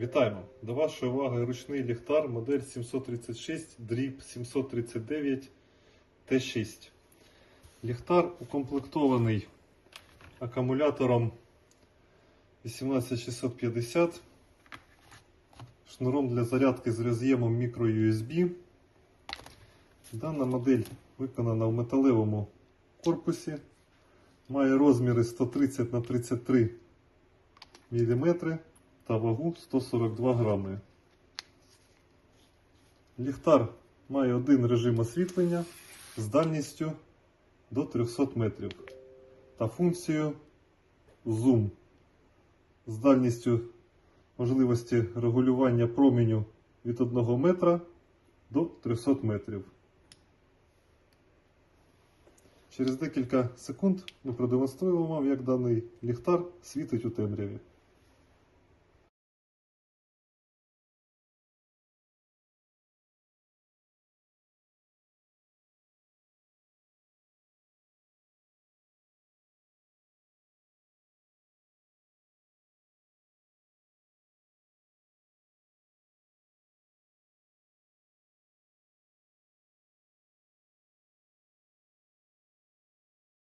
Вітаємо! До вашої уваги ручний ліхтар модель 736 дріб 739 Т6. Ліхтар укомплектований акумулятором 18650, шнуром для зарядки з роз'ємом microUSB. Дана модель виконана в металевому корпусі, має розміри 130 на 33 мм та вагу 142 грами. Ліхтар має один режим освітлення з дальністю до 300 метрів та функцію Zoom з дальністю можливості регулювання променю від 1 метра до 300 метрів. Через декілька секунд ми продемонструємо вам, як даний ліхтар світить у темряві.